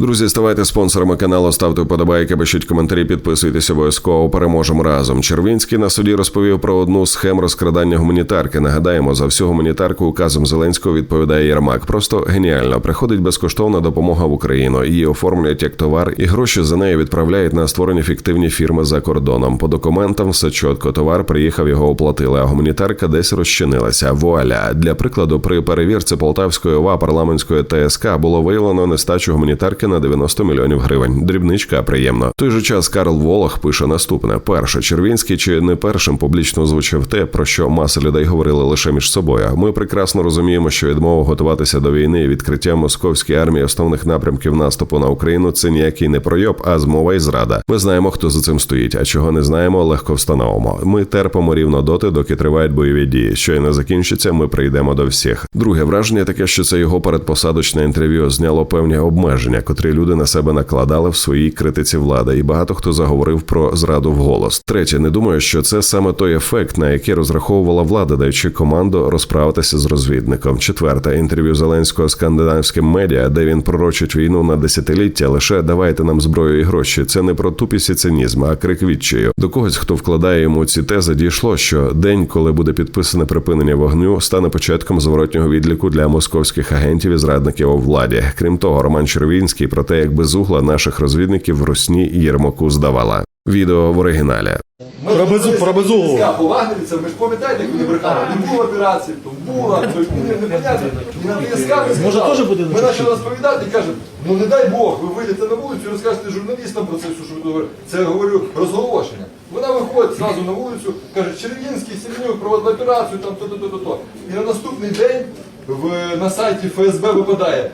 Друзі, ставайте спонсорами каналу, ставте вподобайки, пишіть коментарі, підписуйтесь обов'язково. Переможемо разом. Червінський на суді розповів про одну з схем розкрадання гуманітарки. Нагадаємо, за всю гуманітарку указом Зеленського відповідає Єрмак. Просто геніально. Приходить безкоштовна допомога в Україну. Її оформлюють як товар, і гроші за нею відправляють на створені фіктивні фірми за кордоном. По документам все чітко. Товар приїхав, його оплатили. А гуманітарка десь розчинилася. Вуаля для прикладу, при перевірці Полтавської ОВА парламентської ТСК було виявлено нестачу гуманітарки на 90 мільйонів гривень. Дрібничка приємно. В той же час Карл Волох пише наступне: перше, Червінський чи не першим публічно озвучив те, про що маса людей говорили лише між собою. Ми прекрасно розуміємо, що відмова готуватися до війни і відкриття московської армії основних напрямків наступу на Україну це ніякий не пройоб, а змова і зрада. Ми знаємо, хто за цим стоїть. А чого не знаємо, легко встановимо. Ми терпимо рівно доти, доки тривають бойові дії. Щойно закінчиться, ми прийдемо до всіх. Друге враження таке, що це його передпосадочне інтерв'ю зняло певні обмеження, котрі люди на себе накладали в своїй критиці влади, і багато хто заговорив про зраду вголос. Третє, не думаю, що це саме той ефект, на який розраховувала влада, даючи команду розправитися з розвідником. Четверте інтерв'ю Зеленського скандинавським медіа, де він пророчить війну на десятиліття. Лише давайте нам зброю і гроші. Це не про тупість і цинізм, а крик відчаю. До когось, хто вкладає йому ці тези, дійшло, що день, коли буде підписане припинення вогню, стане початком зворотнього відліку для московських агентів і зрадників у владі. Крім того, Роман Червінський про те, як безугла наших розвідників в Росні і Єрмаку здавала. Відео в оригіналі. Ми Про безу- про безуглу. Вагнерівцям, ви ж пам'ятаєте, як вони брехали? Не було операції, то була, то не, ТСК ви Може, теж буде Ми почали розповідати і кажемо, ну не дай Бог, ви вийдете на вулицю і розкажете журналістам про це, все, що ви говорите. Це я говорю розголошення. Вона виходить зразу на вулицю, каже, Червінський, Сірнюк, проводили операцію, там то-то, то-то, то. І на наступний день в, на сайті ФСБ випадає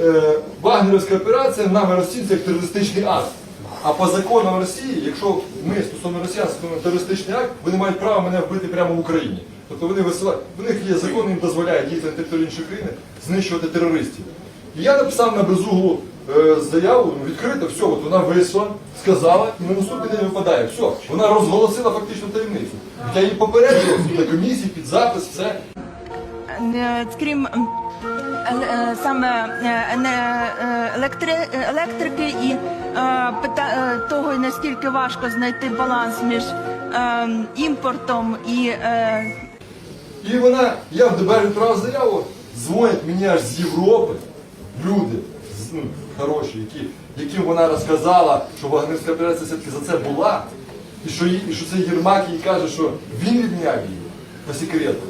е, Вагнерівська операція нами розцінюється як терористичний акт. А по законам Росії, якщо ми стосовно росіян стосовно терористичний акт, вони мають право мене вбити прямо в Україні. Тобто вони висилають, у них є закон, їм дозволяє діяти на території іншої країни, знищувати терористів. І я написав на безуглу е, заяву, ну, відкрито, все, от вона вийшла, сказала, і на наступний день випадає. Все, вона розголосила фактично таємницю. Я її попереджував на комісії, під запис, все. Е, крім саме е, е, електри- е, електрики і пита- того, наскільки важко знайти баланс між імпортом і І вона, я в ДБР відправив заяву, дзвонять мені аж з Європи люди ну, хороші, які, яким вона розказала, що Вагнерська операція все-таки за це була, і що, і що це Єрмак їй каже, що він відміняв її по секрету.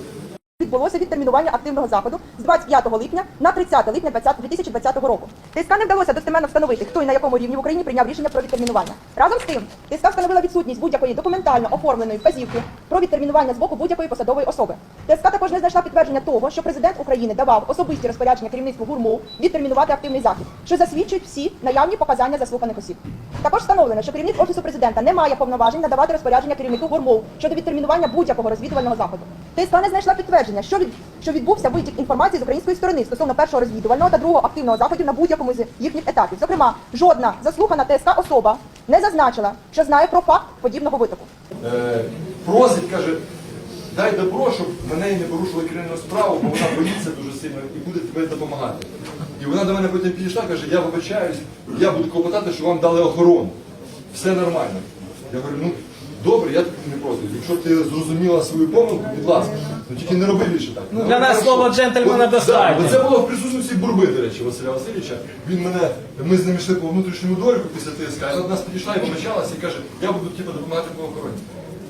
Відбулося відтермінування активного заходу з 25 липня на 30 липня 2020 року. ТСК не вдалося достеменно встановити, хто і на якому рівні в Україні прийняв рішення про відтермінування. Разом з тим, ТСК встановила відсутність будь-якої документально оформленої вказівки про відтермінування з боку будь-якої посадової особи. ТСК також не знайшла підтвердження того, що президент України давав особисті розпорядження керівництву ГУРМУ відтермінувати активний захід, що засвідчують всі наявні показання заслуханих осіб. Також встановлено, що керівник офісу президента не має повноважень надавати розпорядження керівнику ГУРМУ щодо відтермінування будь-якого розвідувального заходу. ТСК не знайшла підтвердження, що від що відбувся витік інформації з української сторони стосовно першого розвідувального та другого активного заходів на будь-якому з їхніх етапів. Зокрема, жодна заслухана ТСК особа не зазначила, що знає про факт подібного витоку. Е, просить, каже, дай добро, щоб неї не порушили кримінальну справу, бо вона боїться дуже сильно і буде тебе допомагати. І вона до мене потім підійшла, каже, я вибачаюсь, я буду клопотати, що вам дали охорону. Все нормально. Я говорю, ну добре, я тобі не проти. Якщо ти зрозуміла свою помилку, будь ласка, ну тільки не роби більше так. Ну, для нас слово джентльмена достатньо. Це було в присутності Бурби, до речі, Василя Васильовича. Він мене, ми з ним йшли по внутрішньому дворику після ТСК, і вона до нас підійшла і помочалася і каже, я буду типу, допомагати по охороні.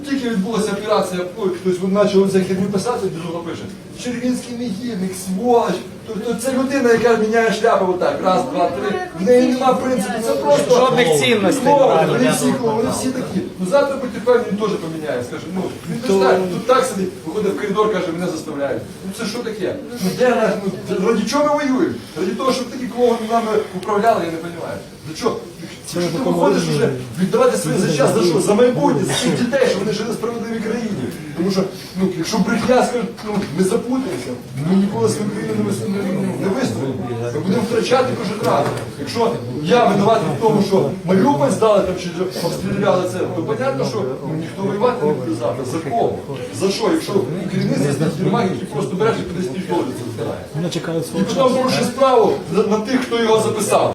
Тільки відбулася операція, ой, хтось почав за херню писати, дуже пише. Червінський негідник, сволоч. Тобто це людина, яка міняє шляпи отак. Раз, два, три. В неї нема принципу. Це просто Жодних цінностей Клоуни, немає. Вони всі клоуни, вони всі такі. Ну завтра будьте він теж поміняє. Скаже, ну він не знає, тут так сидить, виходить в коридор, каже, мене заставляють. Ну це що таке? Ну де наш, ну раді чого ми воюємо? Раді того, щоб такі клоуни нами управляли, я не розумію. Для чого? Ти виходиш вже віддавати своє за час, за що? За майбутнє, за своїх дітей, щоб вони жили в справедливій країні. Тому що, ну, якщо брехня скаже, ну, ми запутаємося, ми ніколи свою країну не, вис- не, не вистоїмо. Ми будемо втрачати кожен раз. Якщо я винуватий в тому, що Маріуполь здали там чи обстріляли це, то понятно, що ну, ніхто воювати не буде завтра. За кого? За що? Якщо керівництво тюрма, який просто береш і кудись доларів це збирає. І потім порушує справу на, на тих, хто його записав.